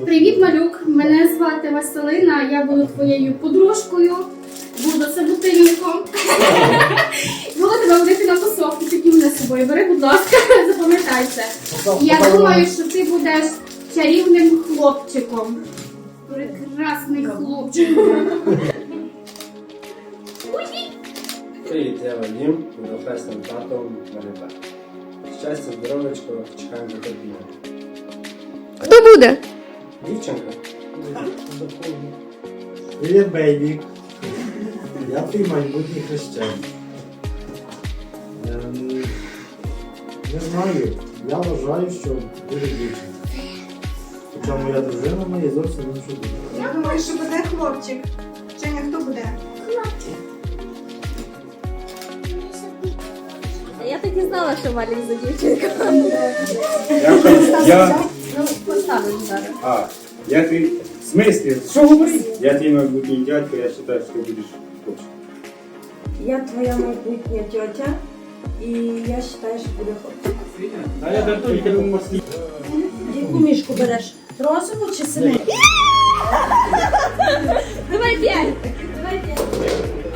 Привіт, малюк! Мене звати Василина, я буду твоєю подружкою, буду собутильником. Буду тебе водити на тусовки, тільки мене з собою. Бери, будь ласка, запам'ятай це. Я думаю, що ти будеш чарівним хлопчиком. Прекрасний хлопчик. Привіт, я Вадим, буду татом Маріба. Щастя, здоровечко, чекаємо потерпіння. Хто буде? Дівчинка? Привіт, бейбі. Я твій майбутній хрещен. Ем, Не знаю. Я вважаю, що буде дівчинка. Хоча моя дружина має зовсім іншу думку. Я думаю, що буде хлопчик. Женя, хто буде? Я так і знала, що Валік за дівчинка. Я, я, Ну, поставлю зараз. а, я ти, в смислі, що говорить? Я твій майбутній дядько, я вважаю, що ти будеш хлопчик. Я твоя майбутня тьотя, і я вважаю, що буде хлопчик. А я так тільки в. Яку мішку береш? Розову чи синеньку? Давай п'ять. Давай п'ять.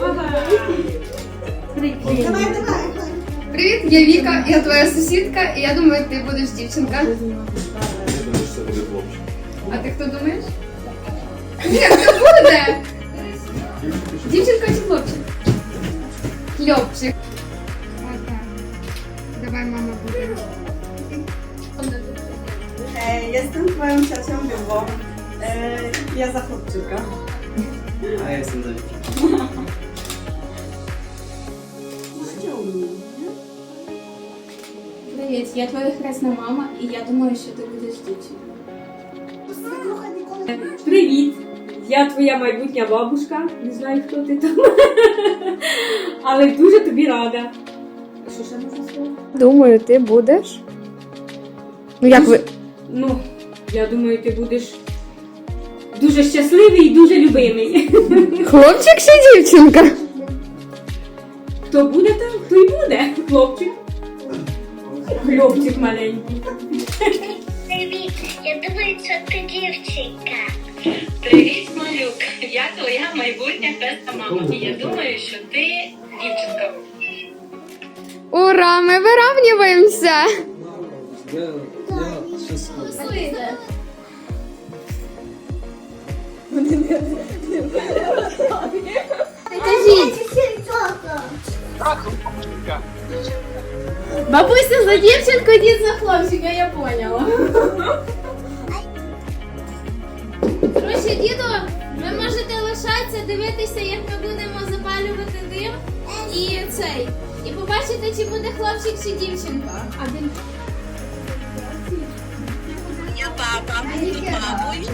Давай, давай. Привіт, я Віка, я твоя сусідка, і я думаю, ти будеш дівчинка. А ти хто думаєш? Ні, хто буде? Дівчинка чи хлопчик? Хлопчик. Давай, мама буде. Е, Jestem twoją ciocią Любą. Е, Я за хлопчика. А я сам за Привіт, я твоя хресна мама, і я думаю, що ти будеш дівчинкою. Привіт! Я твоя майбутня бабушка. Не знаю, хто ти там. Але дуже тобі рада. Що ще можна сказати? Думаю, ти будеш. Ну як ви. Ну, я думаю, ти будеш дуже щасливий і дуже любимий. Хлопчик чи дівчинка? Хто буде там, то й буде. Хлопчик. Хлопчик маленький. Привіт, я думаю, ти дівчинка. Привіт, малюк. Я твоя майбутня хресна мама. І я думаю, що ти дівчинка. Ура, ми вирівнюємося! Я, бабуся за дівчинку, дід за хлопчика, я поняла. Коротше, діду, ви можете лишатися, дивитися, як ми будемо запалювати дим і цей. І побачите, чи буде хлопчик чи дівчинка. А він Я баба, буду бабою.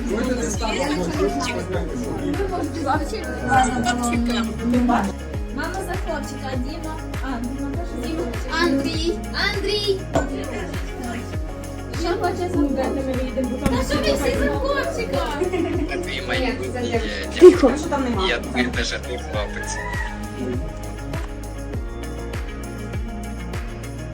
Мама за хлопчика, а Діма. А, Діма теж Діма. Андрій. Андрій. Що хоче за Та що ви всі за хлопчика? Тихо. Що там немає? Я теж хлопець.